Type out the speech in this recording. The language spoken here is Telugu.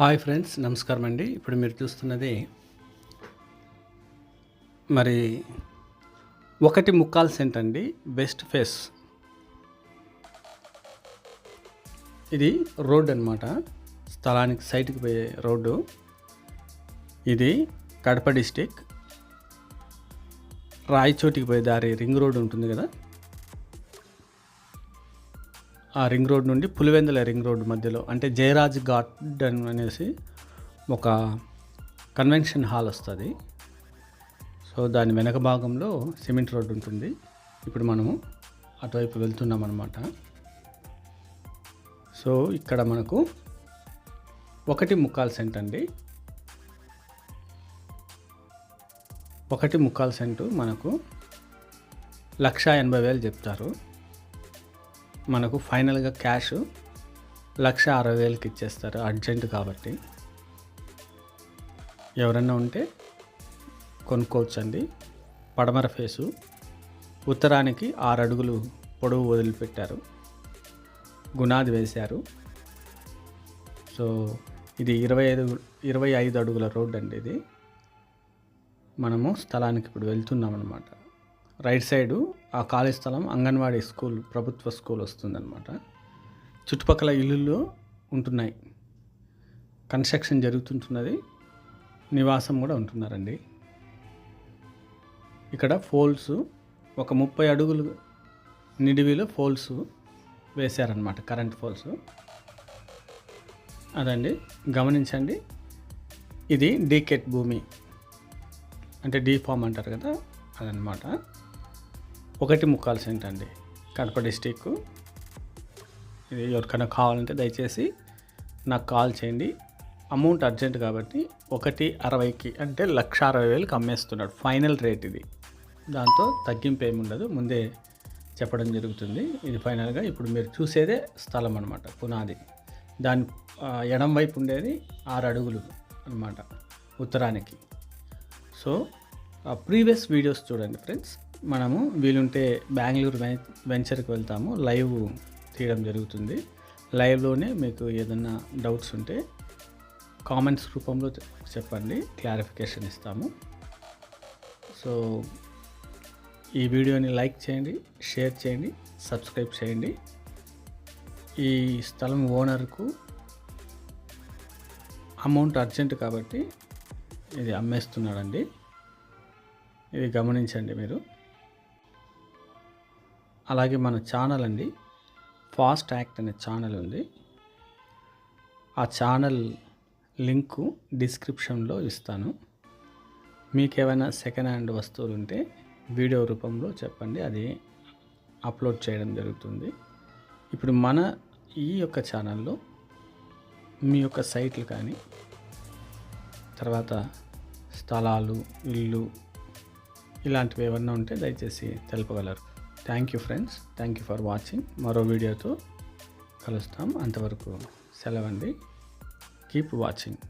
హాయ్ ఫ్రెండ్స్ నమస్కారం అండి. ఇప్పుడు మీరు చూస్తున్నది మరి ఒకటి ముక్కాల్ సెంట్ అండి బెస్ట్ ఫేస్. ఇది రోడ్ అన్నమాట. స్థలానికి సైట్కి పోయే రోడ్డు. ఇది కడప డిస్టిక్. రాయచోటికి పోయే దారి రింగ్ రోడ్ ఉంటుంది కదా? ఆ రింగ్ రోడ్ నుండి పులివెందుల రింగ్ రోడ్ మధ్యలో అంటే జయరాజ్ గార్డెన్ అనేసి ఒక కన్వెన్షన్ హాల్ వస్తుంది. సో దాని వెనక భాగంలో సిమెంట్ రోడ్డు ఉంటుంది. ఇప్పుడు మనము అటువైపు వెళ్తున్నాం అనమాట సో ఇక్కడ మనకు ఒకటి ముక్కాల్ సెంట్ అండి. ఒకటి ముక్కాల్ సెంటు మనకు లక్ష ఎనభై వేలు చెప్తారు. మనకు ఫైనల్గా క్యాష్ లక్ష అరవై వేలకి ఇచ్చేస్తారు అర్జెంట్ కాబట్టి. ఎవరన్నా ఉంటే కొనుక్కోవచ్చండి. పడమర ఫేసు. ఉత్తరానికి ఆరు అడుగులు పొడవు వదిలిపెట్టారు. గునాది వేశారు. సో ఇది ఇరవై ఐదు ఇరవై ఐదు అడుగుల రోడ్ అండి ఇది. మనము స్థలానికి ఇప్పుడు వెళ్తున్నాం అనమాట రైట్ సైడు ఆ ఖాళీ స్థలం అంగన్వాడీ స్కూల్ ప్రభుత్వ స్కూల్ వస్తుందన్నమాట. చుట్టుపక్కల ఇల్లులు ఉంటున్నాయి. కన్స్ట్రక్షన్ జరుగుతుంటున్నది. నివాసం కూడా ఉంటున్నారండి. ఇక్కడ ఫోల్స్ ఒక ముప్పై అడుగులు నిడివిలో ఫోల్స్ వేశారనమాట కరెంట్ ఫోల్స్ అదండి గమనించండి. ఇది డీకెట్ భూమి. అంటే డీఫామ్ అంటారు కదా అదనమాట ఒకటి ముక్కాలు సెంట్ అండి కడప డిస్టిక్ ఇది ఎవరికైనా కావాలంటే దయచేసి నాకు కాల్ చేయండి. అమౌంట్ అర్జెంట్ కాబట్టి ఒకటి అరవైకి అంటే లక్ష అరవై వేలకు అమ్మేస్తున్నాడు. ఫైనల్ రేట్ ఇది. దాంతో తగ్గింపు ఏమి ఉండదు. ముందే చెప్పడం జరుగుతుంది. ఇది ఫైనల్గా ఇప్పుడు మీరు చూసేదే స్థలం అనమాట పునాది. దాని ఎడం వైపు ఉండేది ఆరు అడుగులు అనమాట ఉత్తరానికి. సో ప్రీవియస్ వీడియోస్ చూడండి ఫ్రెండ్స్. మనము వీలుంటే బెంగళూరు వెం- వెంచర్కి వెళ్తాము. లైవ్ తీయడం జరుగుతుంది. లైవ్లోనే మీకు ఏదన్నా డౌట్స్ ఉంటే కామెంట్స్ రూపంలో చెప్పండి. క్లారిఫికేషన్ ఇస్తాము. సో ఈ వీడియోని లైక్ చేయండి షేర్ చేయండి సబ్స్క్రైబ్ చేయండి. ఈ స్థలం ఓనర్కు అమౌంట్ అర్జెంట్ కాబట్టి ఇది అమ్మేస్తున్నాడండి. ఇది గమనించండి మీరు. అలాగే మన ఛానల్ అండి. ఫాస్ట్ యాక్ట్ అనే ఛానల్ ఉంది. ఆ ఛానల్ లింకు డిస్క్రిప్షన్లో ఇస్తాను. మీకు ఏమైనా సెకండ్ హ్యాండ్ వస్తువులు ఉంటే వీడియో రూపంలో చెప్పండి. అది అప్లోడ్ చేయడం జరుగుతుంది. ఇప్పుడు మన ఈ యొక్క ఛానల్లో మీ యొక్క సైట్లు కానీ తర్వాత స్థలాలు ఇల్లు ఇలాంటివి ఏమన్నా ఉంటే దయచేసి తెలుపగలరు. Thank you friends thank you for watching మరో వీడియోతో కలుస్తాం. అంతవరకు సెలవండి కీప్ వాచింగ్